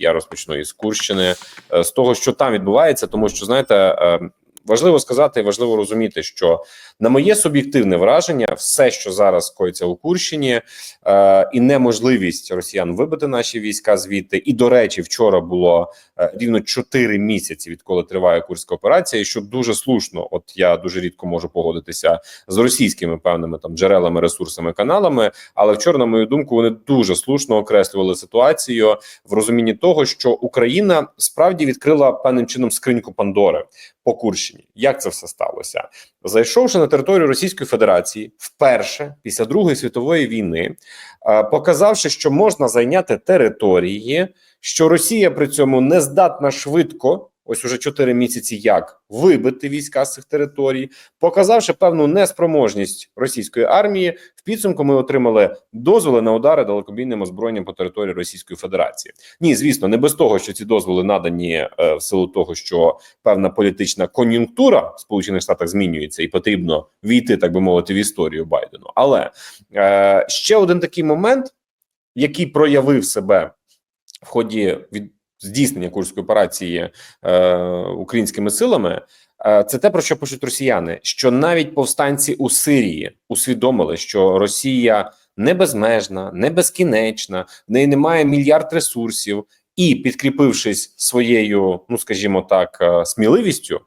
Я розпочну із Курщини е, з того, що там відбувається, тому що знаєте. Важливо сказати і важливо розуміти, що на моє суб'єктивне враження, все, що зараз коїться у Курщині, е, і неможливість росіян вибити наші війська звідти. І до речі, вчора було е, рівно 4 місяці, відколи триває курська операція. І що дуже слушно, от я дуже рідко можу погодитися з російськими певними там джерелами, ресурсами, каналами. Але вчора, на мою думку, вони дуже слушно окреслювали ситуацію в розумінні того, що Україна справді відкрила певним чином скриньку Пандори по Курщині. Як це все сталося? Зайшовши на територію Російської Федерації вперше після Другої світової війни, е, показавши, що можна зайняти території, що Росія при цьому не здатна швидко. Ось уже 4 місяці як вибити війська з цих територій, показавши певну неспроможність російської армії, в підсумку ми отримали дозволи на удари далекобійним озброєнням по території Російської Федерації. Ні, звісно, не без того, що ці дозволи надані е, в силу того, що певна політична кон'юнктура в Сполучених Штатах змінюється, і потрібно війти, так би мовити, в історію Байдену. Але е, ще один такий момент, який проявив себе в ході від здійснення курської операції е, українськими силами. е, Це те, про що пишуть росіяни: що навіть повстанці у Сирії усвідомили, що Росія не безмежна, не безкінечна, в неї немає мільярд ресурсів, і підкріпившись своєю, ну скажімо так, е, сміливістю.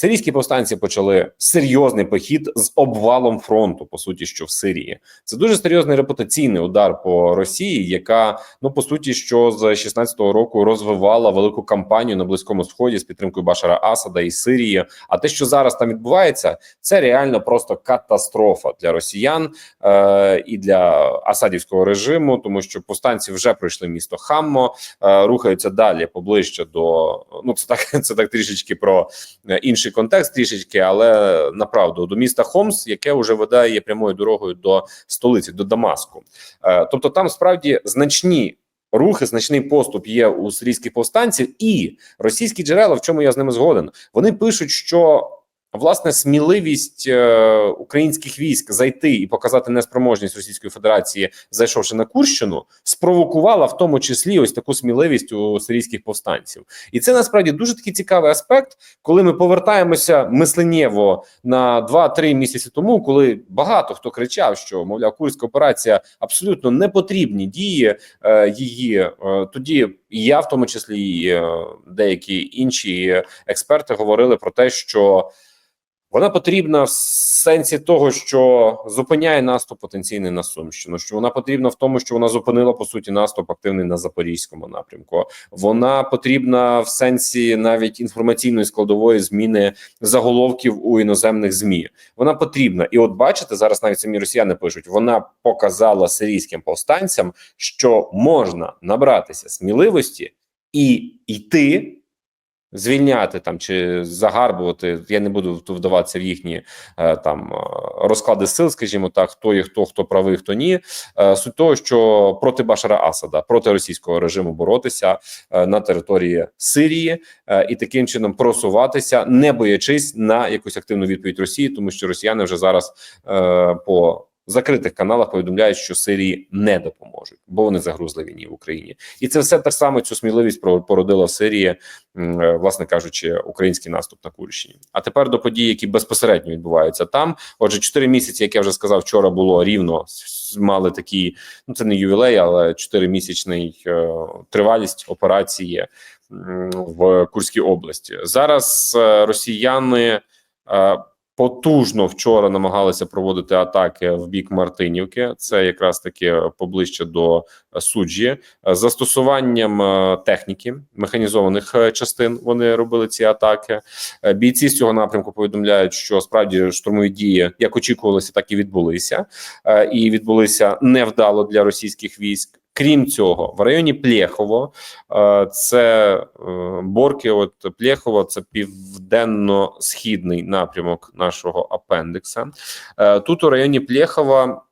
Сирійські повстанці почали серйозний похід з обвалом фронту, по суті, що в Сирії. Це дуже серйозний репутаційний удар по Росії, яка ну по суті, що з 16-го року розвивала велику кампанію на близькому сході з підтримкою Башара Асада і Сирії. А те, що зараз там відбувається, це реально просто катастрофа для росіян е, і для асадівського режиму, тому що повстанці вже пройшли місто Хаммо, е, рухаються далі поближче до ну це так, це так трішечки про е, інший контекст, трішечки, але направду до міста Хомс, яке вже веде є прямою дорогою до столиці, до Дамаску. Е, тобто, там справді значні. Рухи, значний поступ є у сирійських повстанців, і російські джерела, в чому я з ними згоден, вони пишуть, що власне сміливість е, українських військ зайти і показати неспроможність Російської Федерації, зайшовши на Курщину, спровокувала в тому числі ось таку сміливість у сирійських повстанців, і це насправді дуже такий цікавий аспект, коли ми повертаємося мисленнєво на 2-3 місяці тому, коли багато хто кричав, що мовляв, курська операція абсолютно не потрібні дії е, її. Е, тоді і я, в тому числі, і деякі інші експерти говорили про те, що вона потрібна в сенсі того, що зупиняє наступ потенційний на Сумщину. Що вона потрібна в тому, що вона зупинила по суті наступ активний на запорізькому напрямку. Вона потрібна в сенсі навіть інформаційної складової зміни заголовків у іноземних змі. Вона потрібна, і от бачите, зараз навіть самі росіяни пишуть: вона показала сирійським повстанцям, що можна набратися сміливості і йти звільняти там чи загарбувати. Я не буду вдаватися в їхні е, там е, розклади сил, скажімо так, хто є хто, хто правий, хто ні. Е, Суть того, що проти Башара Асада, проти російського режиму боротися на території Сирії і таким чином просуватися, не боячись на якусь активну відповідь Росії, тому що Росіяни вже зараз е, по закритих каналах повідомляють, що Сирії не допоможуть, бо вони загрузли війні в Україні, і це все так само цю сміливість породила в Сирії, е, власне кажучи, український наступ на Курщині. А тепер до подій, які безпосередньо відбуваються там. Отже, 4 місяці, як я вже сказав, вчора було рівно. Мали такі, ну це не ювілей, але 4-місячний е, тривалість операції в Курській області. Зараз е, росіяни. Потужно вчора намагалися проводити атаки в бік Мартинівки. Це якраз таки поближче до суджі. Застосуванням е, техніки механізованих е, частин вони робили ці атаки. Е, Бійці з цього напрямку повідомляють, що справді штурмові дії як очікувалося, так і відбулися, і відбулися невдало для російських військ. Крім цього, в районі Плєхово, е, це е, Борки, от Плєхово, це південно-східний напрямок нашого апендикса. Е, Тут у районі Плєхова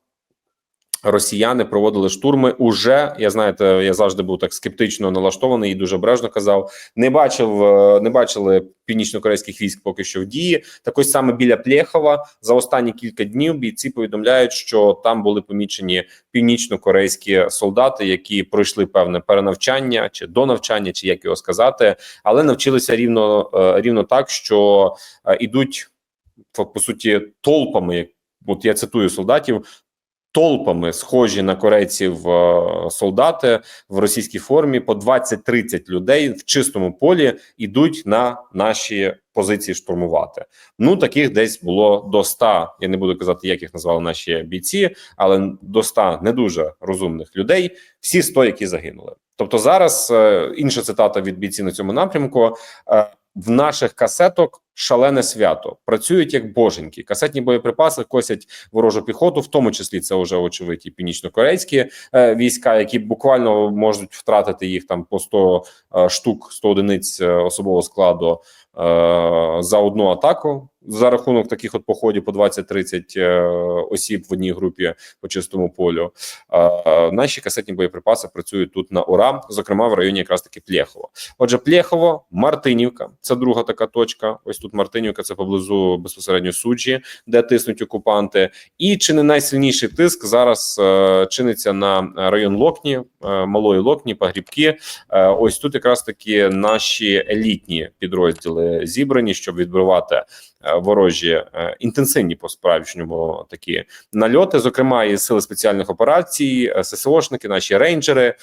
Росіяни проводили штурми. Уже я знаєте, я завжди був так скептично налаштований і дуже обережно казав. Не бачив, е, не бачили північно-корейських військ поки що в дії. Так ось саме біля Плєхова за останні кілька днів бійці повідомляють, що там були помічені північно-корейські солдати, які пройшли певне перенавчання чи донавчання, чи як його сказати, але навчилися рівно е, рівно так, що е, ідуть по, по суті толпами. От я цитую солдатів. Толпами схожі на корейців е, солдати в російській формі по 20-30 людей в чистому полі ідуть на наші позиції штурмувати. Ну таких десь було до 100, Я не буду казати, як їх назвали наші бійці, але до 100 не дуже розумних людей. Всі 100, які загинули. Тобто, зараз е, інша цитата від бійців на цьому напрямку. е, в наших касеток шалене свято працюють як боженьки. Касетні боєприпаси косять ворожу піхоту, в тому числі це вже очевидь і північно-корейські е, війська, які буквально можуть втратити їх там по 100 е, штук, 100 одиниць е, особового складу е, за одну атаку. За рахунок таких от походів по 20-30 е, осіб в одній групі по чистому полю. Наші касетні боєприпаси працюють тут на ура, зокрема в районі якраз таки Плєхова. Отже, Плєхово, Мартинівка це друга така точка. Ось тут Мартинівка, це поблизу безпосередньо суджі, де тиснуть окупанти. І чи не найсильніший тиск зараз е, чиниться на район Локні, е, малої Локні, Пагрібки. Е, ось тут якраз таки наші елітні підрозділи зібрані, щоб відбивати е, ворожі е, інтенсивні по справжньому такі нальоти, зокрема і сили спеціальних операцій, е, ССОшники, наші рейнджери.